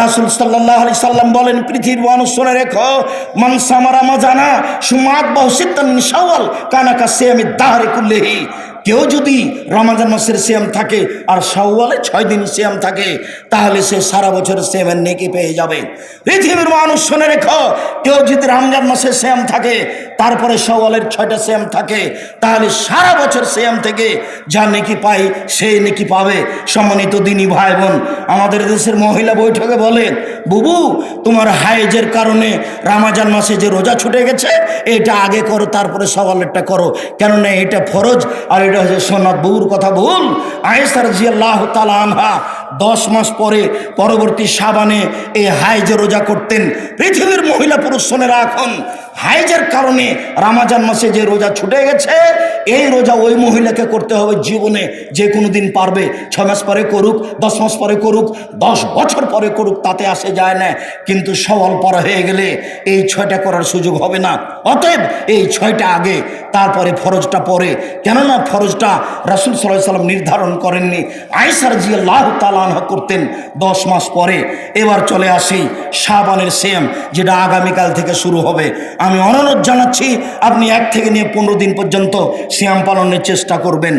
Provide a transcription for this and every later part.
রাসুল সাল্লাহ আলি সাল্লাম বলেন, পৃথিবীর শুনে রেখো মানসামারা মাজানা সুমাত বহু সাওয়াল কানাকা সে আমি দাহারে কুল্লেহি। কেউ যদি রমাজান মাসের সিয়াম থাকে আর শাওয়ালে ছয় দিন সিয়াম থাকে, তাহলে সে সারা বছর সিয়ামের নেকি পেয়ে যাবে। পৃথিবীর মানুষ শুনে রেখো, কেউ যদি রমজান মাসে সিয়াম থাকে, তারপরে শাওয়ালের ছয়টা সিয়াম থাকে, তাহলে সারা বছর সিয়াম থেকে যা নেকি পাই সেই নেকি পাবে। সম্মানিত দিনী ভাই বোন আমাদের দেশের মহিলা বৈঠকে বলে, বুবু, তোমার হাইজের কারণে রামাজান মাসে যে রোজা ছুটে গেছে, এটা আগে করো, তারপরে সওয়ালেরটা করো। কেননা এটা ফরজ আর এটা হচ্ছে সোনার বউর কথা ভুল আয়েসার জিয়াল্লাহ তালা আনহা দশ মাস পরে পরবর্তী সাবানে এই হাইজে রোজা করতেন। পৃথিবীর মহিলা পুরুষ শোনেরা এখন হাইজের কারণে রামাজান মাসে যে রোজা ছুটে গেছে, এই রোজা ওই মহিলাকে করতে হবে জীবনে। যে কোনো দিন পারবে, ছ মাস পরে করুক, দশ মাস পরে করুক, দশ বছর পরে করুক, তাতে আসে যায় না। কিন্তু সওয়াল পরে হয়ে গেলে এই ছয়টা করার সুযোগ হবে না। অতএব এই ছয়টা আগে, তারপরে ফরজটা পরে। কেননা ফরজটা রাসুল সাল্লাহ সাল্লাম নির্ধারণ করেননি। আয়সার জিয়া লাহ তালানহা করতেন দশ মাস পরে। এবার চলে আসি সাবানের সেম যেটা আগামীকাল থেকে শুরু হবে। আমি অনুরোধ জানাচ্ছি, আপনি এক থেকে নিয়ে পনেরো দিন পর্যন্ত শ্যাম পালনের চেষ্টা করবেন।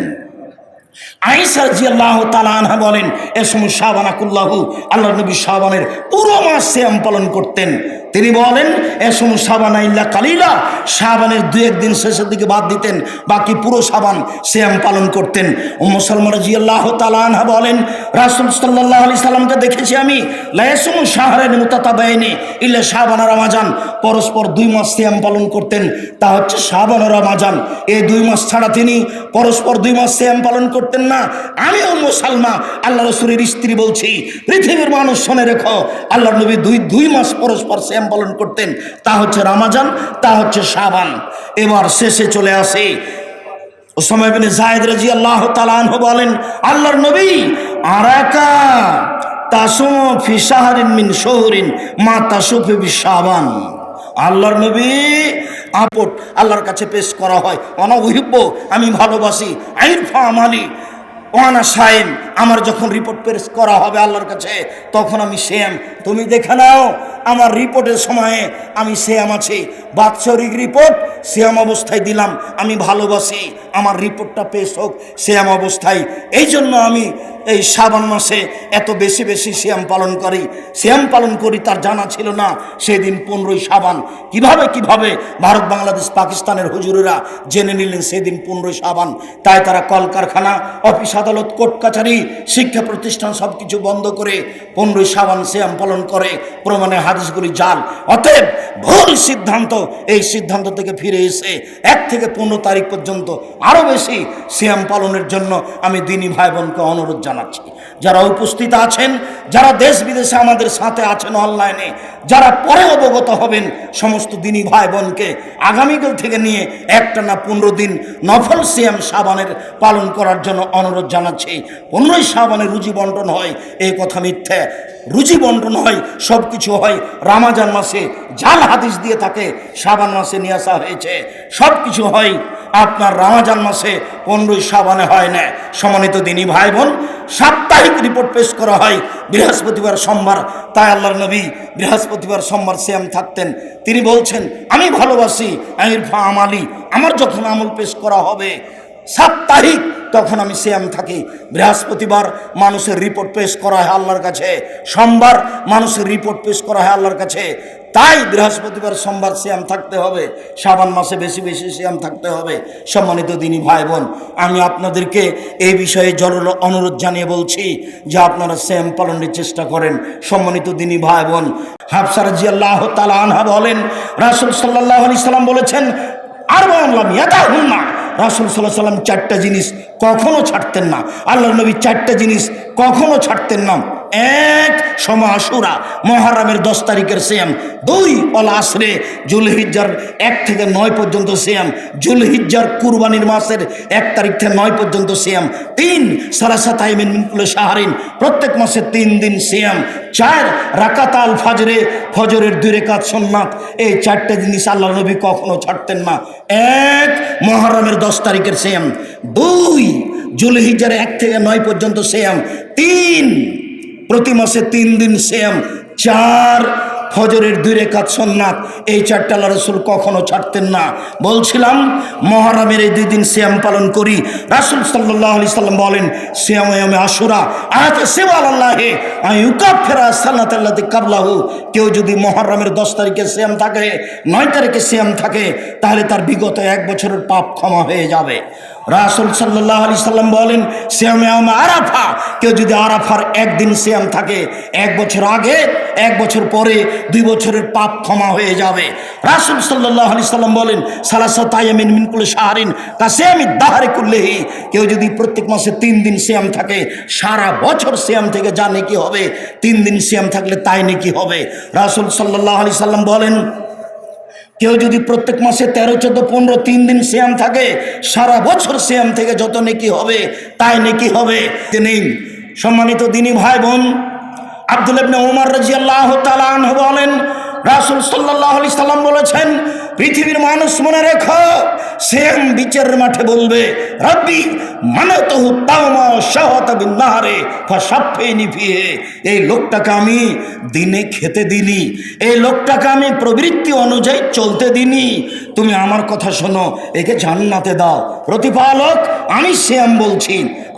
আইসার জিয়াল্লাহ তালা তালানহা বলেন, এ সময় শাহবানাকুল্লাহু আল্লাহ নবী শাহবানের পুরো মাস শ্যাম পালন করতেন। তিনি বলেন, এ সময় সাবানা ইল্লা কালিলা, সাবানের দু একদিন শেষের দিকে বাদ দিতেন, বাকি পুরো সাবান শ্যাম পালন করতেন। ও মুসলমান জি আল্লাহ তালানহা বলেন, রাসুল সাল্লাহ আলি সাল্লামকে দেখেছি আমি লায়াসুম শাহরের মুতাতা বেয়নি ইল্লা শাহবানা রামাজান। পরস্পর দুই মাস শ্যাম পালন করতেন, তা হচ্ছে শাহবানা রামাজান। এই দুই মাস ছাড়া তিনি পরস্পর দুই মাস শ্যাম পালন করতেন না। আমি ও মুসালমা আল্লাহ রসুরের স্ত্রী বলছি, পৃথিবীর মানুষ শোনে রেখো আল্লাহ নবী দুই দুই মাস পরস্পর শ্যাম পালন করতেন, তা হচ্ছে রামাজান, তা হচ্ছে শাবান। এবার শেষে চলে আসে। ওসামা বিন জায়েদ রাজি আল্লাহ তালানহ বলেন, আল্লাহর নবী, আরাকা তাসুম ফি শাহরিন মিন শহরিন মা তাসুফি বি শাবান। আল্লাহর নবী, আপট আল্লাহর কাছে পেশ করা হয়। অনা আমি ভালোবাসি। আইরফা আমালি ওয়ানা সাইম আমার যখন রিপোর্ট পেস করা হবে আল্লাহর কাছে, তখন আমি সেম তুমি দেখে নাও, আমার রিপোর্টের সময়ে আমি সেম আছি। বাৎসরিক রিপোর্ট সেম অবস্থায় দিলাম। আমি ভালোবাসি, আমার রিপোর্টটা পেশ হোক সেম অবস্থায়। এই জন্য আমি এই শ্রাবণ মাসে এত বেশি বেশি শ্যাম পালন করি। শ্যাম পালন করি তার জানা ছিল না সেদিন পনেরোই সাবান কীভাবে কীভাবে? ভারত, বাংলাদেশ, পাকিস্তানের হুজুরেরা জেনে নিলেন সেদিন পনেরোই সাবান তাই তারা কলকারখানা, অফিস, আদালত, কোর্ট কাছারি শিক্ষা প্রতিষ্ঠান সব কিছু বন্ধ করে পনেরোই সাবান শ্যাম পালন করে প্রমাণে হাদিসগুলি জাল। অতএব ভুল সিদ্ধান্ত, এই সিদ্ধান্ত থেকে ফিরে এসে এক থেকে পনেরো তারিখ পর্যন্ত আরও বেশি শ্যাম পালনের জন্য আমি দিনী ভাই বোনকে অনুরোধ জানাচ্ছি। যারা উপস্থিত আছেন, যারা দেশ বিদেশে আমাদের সাথে আছেন অনলাইনে, যারা পরে অবগত হবেন সমস্ত দিনী ভাই বোনকে আগামীকাল থেকে নিয়ে একটা না পনেরো দিন নফল সিয়াম সাবানের পালন করার জন্য অনুরোধ জানাচ্ছি। পনেরোই সাবানের রুজি বন্টন হয় এই কথা মিথ্যে। রুজি বন্টন হয় সব কিছু হয়। রামাজান মাসে জাল হাদিস দিয়ে থাকে সাবান মাসে নিয়ে আসা হয়েছে সব কিছু হয়। আপনার রামাজান মাসে পনেরোই সাবানে হয় না। সমানিত দিনী ভাই বোন সাপ্তাহিক রিপোর্ট পেশ করা হয়। বৃহস্পতিবার সোমবার, তাই আল্লাহর নবী বৃহস্পতিবার সোমবার শ্যাম থাকতেন। তিনি বলছেন, আমি ভালোবাসি আমিরফা আমালি, আমার যখন আমল পেশ করা হবে, সাপ্তাহিক তখন আমি শ্যাম থাকি। বৃহস্পতিবার মানুষের রিপোর্ট পেশ করা হয় আল্লাহর কাছে। সোমবার মানুষের রিপোর্ট পেশ করা হয় আল্লাহর কাছে। তাই বৃহস্পতিবার, সোমবার শ্যাম থাকতে হবে। শ্রাবণ মাসে বেশি বেশি শ্যাম থাকতে হবে। সম্মানিত দিনী ভাই বোন, আমি আপনাদেরকে এই বিষয়ে জরুর অনুরোধ জানিয়ে বলছি যে আপনারা শ্যাম পালনের চেষ্টা করেন। সম্মানিত দিনী ভাই বোন হাফসার জি আল্লাহ তালা আনহা বলেন, রাসুল সাল্লাহ আলি সাল্লাম বলেছেন আর বললাম ইয়াদা হুম্মা রাসুল সাল্লাহ সাল্লাম চারটা জিনিস কখনও ছাড়তেন না। আল্লাহ নবী চারটা জিনিস কখনও ছাড়তেন না। এক সময় আশুরা মহারামের দশ তারিখের সিয়াম। দুই অল আসরে জুলহিজ্জার এক থেকে নয় পর্যন্ত সিয়াম। জুলহিজ্জার কুরবানির মাসের এক তারিখ থেকে নয় পর্যন্ত সিয়াম। তিন সারাসা তাইমিন সাহারিন প্রত্যেক মাসে তিন দিন সিয়াম। চার রাকাতাল ফাজরে, ফজরের দুই রেখাত সোননাথ এই চারটে জিনিস আল্লাহ নবী কখনো ছাড়তেন না। এক মহারমের দশ তারিখের সিয়াম। দুই জুলহিজ্জার এক থেকে নয় পর্যন্ত সিয়াম। তিন প্রতি মাসে তিন দিন শ্যাম, চার ফজরের দুই রেখাত সন্ন্যাত এই চারটা আল্লাহ রসুল কখনো ছাড়তেন না। বলছিলাম, মহারামের এই দুই দিন শ্যাম পালন করি। রাসুল সাল্লাহ আলি সাল্লাম বলেন, শ্যাম আশুরা, আয়াতে সেওয়াল আল্লাহে আমি ফেরা সাল্লাহ তাল্লাতে কাবলাহু। কেউ যদি মহরমের দশ তারিখে শ্যাম থাকে, নয় তারিখে শ্যাম থাকে, তাহলে তার বিগত এক বছরের পাপ ক্ষমা হয়ে যাবে। রাসুল সাল্লাহ আলি সাল্লাম বলেন শ্যামে আরাফা। কেউ যদি আরাফার একদিন শ্যাম থাকে, এক বছর আগে, এক বছর পরে, দুই বছরের পাপ ক্ষমা হয়ে যাবে। রাসুল সাল্লাহ আলি সাল্লাম বলেন, সালাসা তাইমিন মিনকুল শাহরিন তা শ্যামি দাহারে কুল্লেহি। কেউ যদি প্রত্যেক মাসে তিন দিন শ্যাম থাকে, সারা বছর শ্যাম থেকে যা নেকি হবে, তিন দিন শ্যাম থাকলে তাই নেকি হবে। রাসুল সাল্লাহ আলি সাল্লাম বলেন কেউ যদি প্রত্যেক মাসে তেরো, চোদ্দ, পনেরো, তিন দিন শ্যাম থাকে, সারা বছর শ্যাম থেকে যত নেকি হবে, তাই নেকি হবে। তিনি সম্মানিত দিনী ভাই বোন আব্দুল ইবনে উমর রাজিয়াল্লাহ তালান বলেন, রাসুল সাল্লাহ আলি সাল্লাম বলেছেন পৃথিবীর মানুষ মনে রেখো, সেম বিচারের মাঠে বলবে, রব্বি মানে নিভিয়ে এই লোকটাকে আমি দিনে খেতে দিনি এই লোকটাকে আমি প্রবৃত্তি অনুযায়ী চলতে দিনি তুমি আমার কথা শোনো, একে জান্নাতে দাও। প্রতিপালক, আমি শ্যাম বলছি,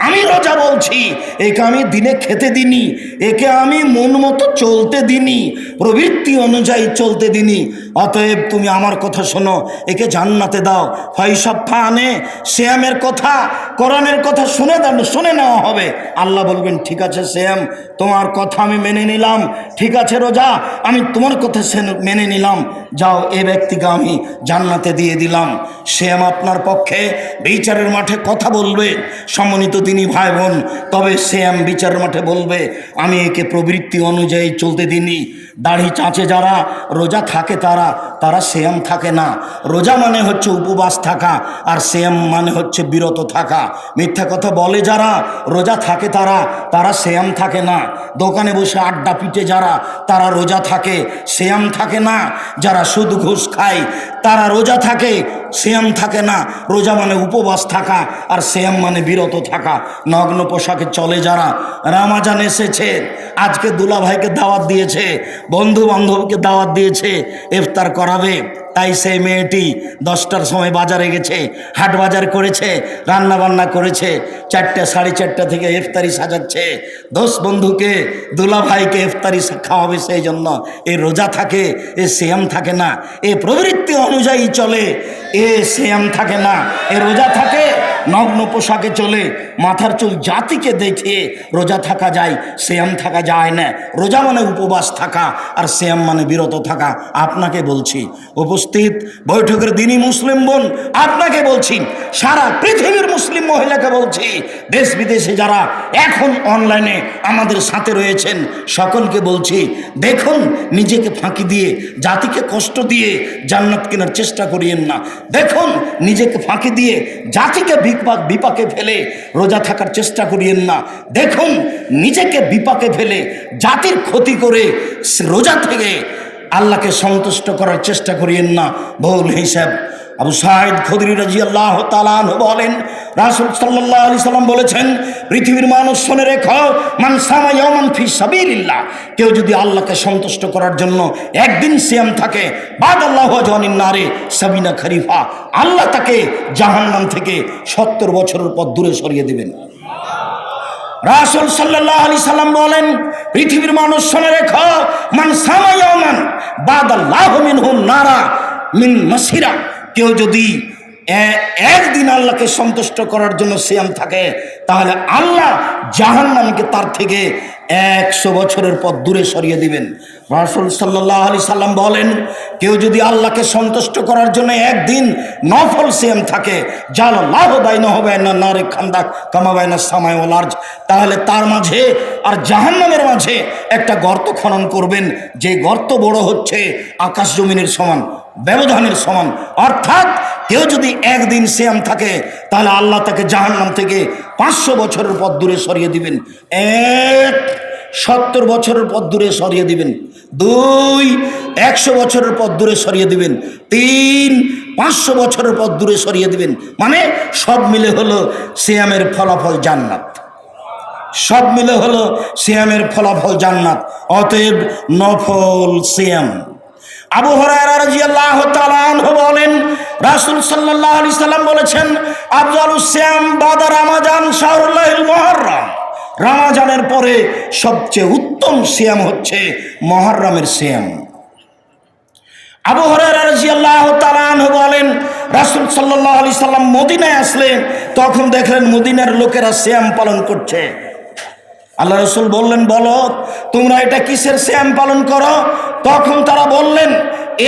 আমি রোজা বলছি, একে আমি দিনে খেতে দিনি একে আমি মন মতো চলতে দিনি প্রবৃত্তি অনুযায়ী চলতে দিনি অতএব তুমি আমার কথা শোনো, একে জান্নাতে দাও। ফয়সব ফানে শ্যামের কথা, কোরআনের কথা শুনে দেন শুনে নেওয়া হবে। আল্লাহ বলবেন, ঠিক আছে শ্যাম তোমার কথা আমি মেনে নিলাম। ঠিক আছে রোজা, আমি তোমার কথা মেনে নিলাম। যাও, এ ব্যক্তিকে আমি জান্নাতে দিয়ে দিলাম। শ্যাম আপনার পক্ষে বিচারের মাঠে কথা বলবে। সম্মানিত তিনি ভাই বোন তবে শ্যাম বিচারের মাঠে বলবে, আমি একে প্রবৃত্তি অনুযায়ী চলতে দিনি দাড়ি চাঁচে যারা, রোজা থাকে তারা তারা শ্যাম থাকে না। রোজা মানে হচ্ছে উপবাস থাকা আর শ্যাম মানে হচ্ছে বিরত থাকা। মিথ্যা কথা বলে যারা, রোজা থাকে তারা তারা শ্যাম থাকে না। দোকানে বসে আড্ডা পিটে যারা, তারা রোজা থাকে শ্যাম থাকে না। যারা সুদ ঘুষ খায়, তারা রোজা থাকে শ্যাম থাকে না। রোজা মানে উপবাস থাকা আর শ্যাম মানে বিরত থাকা। নগ্ন পোশাকে চলে যারা, রামাজান এসেছে, আজকে দুলা ভাইকে দাওয়াত দিয়েছে বন্ধু বান্ধবকে দাওয়াত দিয়েছে, ইফতার করাবে। তাই সেই মেয়েটি দশটার সময় বাজারে গেছে, হাট বাজার করেছে, রান্না বান্না করেছে, চারটে, সাড়ে চারটা থেকে ইফতারি সাজাচ্ছে। দোষ বন্ধুকে দুলা ভাইকে ইফতারি খাওয়াবে সেই জন্য। এ রোজা থাকে, এ সেম থাকে না, এ প্রবৃত্তি অনুযায়ী চলে, এ সেম থাকে না, এ রোজা থাকে। নগ্ন পোশাকে চলে, মাথার চুল জাতিকে দেখে রোজা থাকা যায়, শ্যাম থাকা যায় না। রোজা মানে উপবাস থাকা, আর শ্যাম মানে বিরত থাকা। আপনাকে বলছি, উপস্থিত বৈঠকের দিনই মুসলিম বোন, আপনাকে বলছি, সারা পৃথিবীর মুসলিম মহিলাকে বলছি, দেশ বিদেশে যারা এখন অনলাইনে আমাদের সাথে রয়েছেন, সকলকে বলছি, দেখুন, নিজেকে ফাঁকি দিয়ে, জাতিকে কষ্ট দিয়ে জান্নাত কেনার চেষ্টা করিয়েন না। দেখুন, নিজেকে ফাঁকি দিয়ে জাতিকে বিপাক বিপাকে ফেলে রোজা থাকার চেষ্টা করিয়েন না। দেখুন, নিজেকে বিপাকে ফেলে জাতির ক্ষতি করে রোজা থেকে আল্লাহকে সন্তুষ্ট করার চেষ্টা করিয়েন না। বহুল হিসাব আবু সাহেদ খদরি রাজি তালান বলেন রাসুল সাল্লাহ আলি সাল্লাম বলেছেন, পৃথিবীর মানুষ শুনে রেখো, মান সামায়মান ফি সাবিলিল্লাহ। কেউ যদি আল্লাহকে সন্তুষ্ট করার জন্য একদিন সিয়াম থাকে বাদ আল্লাহ জনিন নারে, সাবিনা খরিফা, আল্লাহ তাকে জাহান্নাম থেকে সত্তর বছরের পর দূরে সরিয়ে দেবেন। রাসুল সাল্লাহ আলি সাল্লাম বলেন, পৃথিবীর মানুষ শুনে রেখো, মান সামায়মান বাদ আল্লাহ মিন হুম নারা, মিন মাসিরা। কেউ যদি একদিন আল্লাহকে সন্তুষ্ট করার জন্য সিয়াম থাকে। তাহলে আল্লাহ জাহান্নামকে তার থেকে একশো বছরের পর দূরে সরিয়ে দিবেন। রাসুল সাল্লাহ আলি সাল্লাম বলেন, কেউ যদি আল্লাহকে সন্তুষ্ট করার জন্য একদিন নফল সিয়াম থাকে, জাল লাভ বাইন হবে না নারে খান্দা কামাবাই না সামায় লার্জ তাহলে তার মাঝে আর জাহান্নামের মাঝে একটা গর্ত খনন করবেন, যে গর্ত বড় হচ্ছে আকাশ জমিনের সমান, ব্যবধানের সমান। অর্থাৎ কেউ যদি একদিন শ্যাম থাকে, তাহলে আল্লাহ তাকে জাহান্নাম থেকে পাঁচশো বছরের পর দূরে সরিয়ে দিবেন। এক, সত্তর বছরের পর দূরে সরিয়ে দিবেন। দুই, একশো বছরের পর দূরে সরিয়ে দিবেন। তিন, পাঁচশো বছরের পর দূরে সরিয়ে দিবেন। মানে সব মিলে হলো শ্যামের ফলাফল জান্নাত। সব মিলে হলো সিয়ামের ফলাফল জান্নাত। অতএব নফল সিয়াম। আবু বলেন, রাসূল সাল্লাল্লাহু আলাইহি সাল্লাম বলেছেন, আফজালুস সিয়াম বাদা রমাজান শাহরুল্লাহিল মুহররম। রমাজানের পরে সবচেয়ে উত্তম শ্যাম হচ্ছে মুহররমের শ্যাম আবু হরায়রা রাদিয়াল্লাহু তাআলা বলেন, রাসূল সাল্লাল্লাহু আলাইহি সাল্লাম মদিনায় আসলেন, তখন দেখলেন মদিনার লোকেরা শ্যাম পালন করছে। আল্লাহ রসুল বললেন, বলো, তোমরা এটা কিসের শ্যাম পালন করো? তখন তারা বললেন,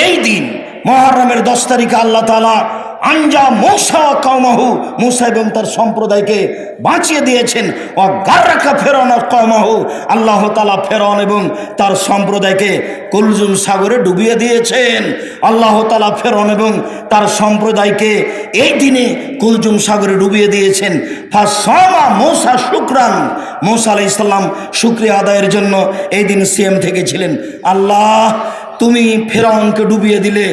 এই দিন মহারমের দশ তারিখে আল্লাহ তালা আঞ্জা মৌসা কৌমাহু মুসা এবং তার সম্প্রদায়কে বাঁচিয়ে দিয়েছেন। ও গার্রাকা ফেরন কৌমাহু আল্লাহ তালা ফেরন এবং তার সম্প্রদায়কে কুলজুম সাগরে ডুবিয়ে দিয়েছেন। আল্লাহ তালা ফেরন এবং তার সম্প্রদায়কে এই দিনে কুলজুম সাগরে ডুবিয়ে দিয়েছেন। ফাসমা মৌসা শুক্রান। মৌসা আলাই ইসলাম শুক্রিয়া আদায়ের জন্য এই দিন সিএম থেকেছিলেন। আল্লাহ তুমি ফেরাউনকে ডুবিয়ে দিলে,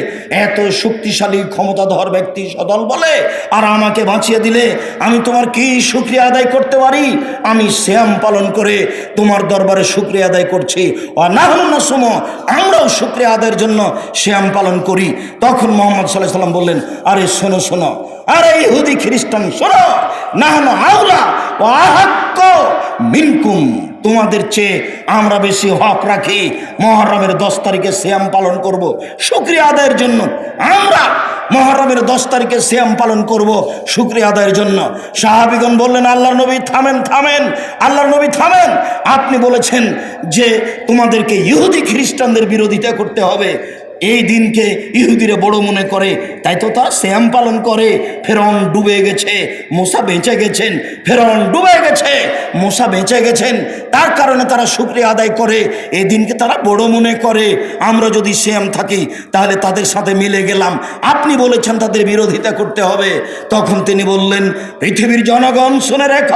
এত শক্তিশালী ক্ষমতাধর ব্যক্তি সদল বলে, আর আমাকে বাঁচিয়ে দিলে, আমি তোমার কি শুক্রিয়া আদায় করতে পারি? আমি শ্যাম পালন করে তোমার দরবারে শুক্রিয়া আদায় করছি। না সুম, আমরাও শুক্রিয়া আদায়ের জন্য শ্যাম পালন করি। তখন মোহাম্মদ সাল্লাহ সাল্লাম বললেন, আরে শোনো শোনো, আরে ইহুদি খ্রিস্টান, শোনো না হল আউলা ও মিনকুম। তোমাদের চেয়ে আমরা বেশি হক রাখি। মহরমের দশ তারিখে শ্যাম পালন করব। শুক্রিয়া আদায়ের জন্য আমরা মহরমের দশ তারিখে শ্যাম পালন করব শুক্রিয়া আদায়ের জন্য। সাহাবিগণ বললেন আল্লাহ নবী, থামেন থামেন আল্লাহ নবী, থামেন। আপনি বলেছেন যে তোমাদেরকে ইহুদি খ্রিস্টানদের বিরোধিতা করতে হবে। এই দিনকে ইহুদিরে বড় মনে করে। তাই তো তারা শ্যাম পালন করে। ফেরন ডুবে গেছে মশা বেঁচে গেছেন ফেরন ডুবে গেছে মশা বেঁচে গেছেন। তার কারণে তারা শুক্রিয়া আদায় করে। এই দিনকে তারা বড় মনে করে। আমরা যদি শ্যাম থাকি, তাহলে তাদের সাথে মিলে গেলাম। আপনি বলেছেন তাদের বিরোধিতা করতে হবে। তখন তিনি বললেন, পৃথিবীর জনগণ, শুনে রেখ,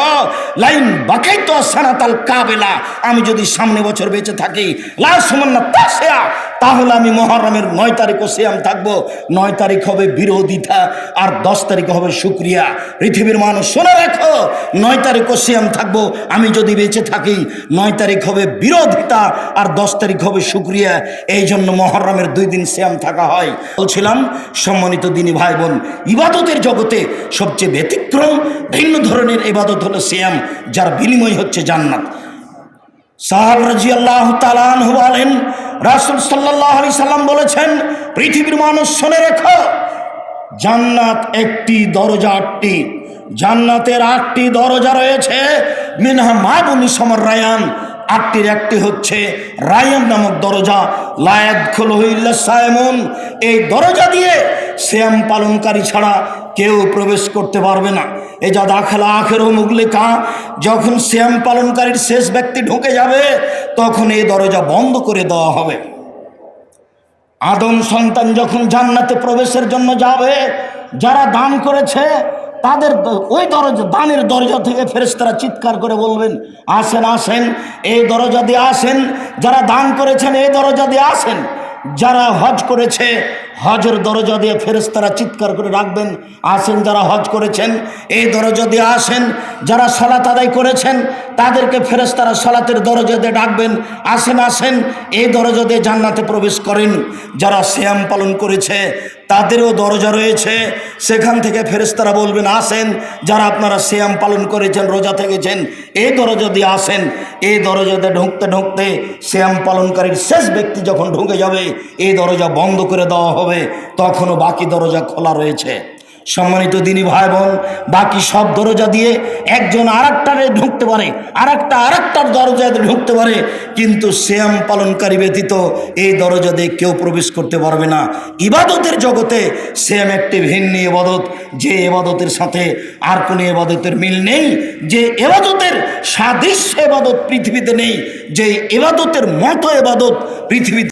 লাইন বাকাই তো সানাতাল কাবেলা। আমি যদি সামনে বছর বেঁচে থাকি লাশ সমান্না তাসেয়া তাহলে আমি মহরমের নয় তারিখও সিয়াম থাকব। নয় তারিখ হবে বিরোধিতা আর দশ তারিখ হবে শুক্রিয়া। পৃথিবীর মানুষ, শুনে রাখো, নয় তারিখও সিয়াম থাকব। আমি যদি বেঁচে থাকি, নয় তারিখ হবে বিরোধিতা আর দশ তারিখ হবে শুক্রিয়া। এই জন্য মহরমের দুই দিন সিয়াম থাকা হয়। বলছিলাম, সম্মানিত দিনী ভাই বোন ইবাদতের জগতে সবচেয়ে ব্যতিক্রম, ভিন্ন ধরনের ইবাদত হলো সিয়াম, যার বিনিময় হচ্ছে জান্নাত। সাহাব রাজি আল্লাহ তালান বলেন, রাসুল সাল্লাহ আলি সাল্লাম বলেছেন, পৃথিবীর মানুষ শুনে রেখো, জান্নাত একটি দরজা, আটটি। জান্নাতের আটটি দরজা রয়েছে, মিনহা মাবুনি সমর রায়ান। আটটির একটি হচ্ছে রায়ান নামক দরজা। লায়াত খুলহিল্লা সায়মন। এই দরজা দিয়ে শ্যাম পালনকারী ছাড়া কেউ প্রবেশ করতে পারবে না। এ যা দাখলা আখেরও মুগলিকা। যখন শ্যাম পালনকারীর শেষ ব্যক্তি ঢুকে যাবে, তখন এই দরজা বন্ধ করে দেওয়া হবে। আদম সন্তান যখন জান্নাতে প্রবেশের জন্য যাবে, যারা দান করেছে তাদের ওই দরজা দানের দরজা থেকে ফেরেস্তারা চিৎকার করে বলবেন, আসেন আসেন, এই দরজা দিয়ে আসেন, যারা দান করেছেন এই দরজা দিয়ে আসেন, যারা হজ করেছে হজের দরজা দিয়ে ফেরেশতারা চিৎকার করে রাখবেন, আসেন যারা হজ করেছেন, এই দরজা দিয়ে আসেন, যারা সালাত আদায় করেছেন, তাদেরকে ফেরেশতারা সালাতের দরজা দিয়ে ডাকবেন, আসেন আসেন, এই দরজা দিয়ে জান্নাতে প্রবেশ করেন। যারা শ্যাম পালন করেছে, তাদেরও দরজা রয়েছে। সেখান থেকে ফেরেশতারা বলবেন, আসেন, যারা আপনারা শ্যাম পালন করেছেন, রোজা থেকেছেন, এই দরজা দিয়ে আসেন। এই দরজা দিয়ে ঢুকতে ঢুকতে শ্যাম পালনকারীর শেষ ব্যক্তি যখন ঢুকে যাবে, এই দরজা বন্ধ করে দেওয়া হবে। তখনও বাকি দরজা খোলা রয়েছে। সম্মানিত দিনী ভাই বোন বাকি সব দরজা দিয়ে একজন আর একটারে ঢুকতে পারে আর একটা আর একটার দরজাতে ঢুকতে পারে, কিন্তু শ্যাম পালনকারী ব্যতীত এই দরজা দিয়ে কেউ প্রবেশ করতে পারবে না। ইবাদতের জগতে শ্যাম একটি ভিন্ন ইবাদত, যে এবাদতের সাথে আর কোনো এবাদতের মিল নেই, যে এবাদতের সাদৃশ্য এবাদত পৃথিবীতে নেই, যে এবাদতের মতো এবাদত পৃথিবীতে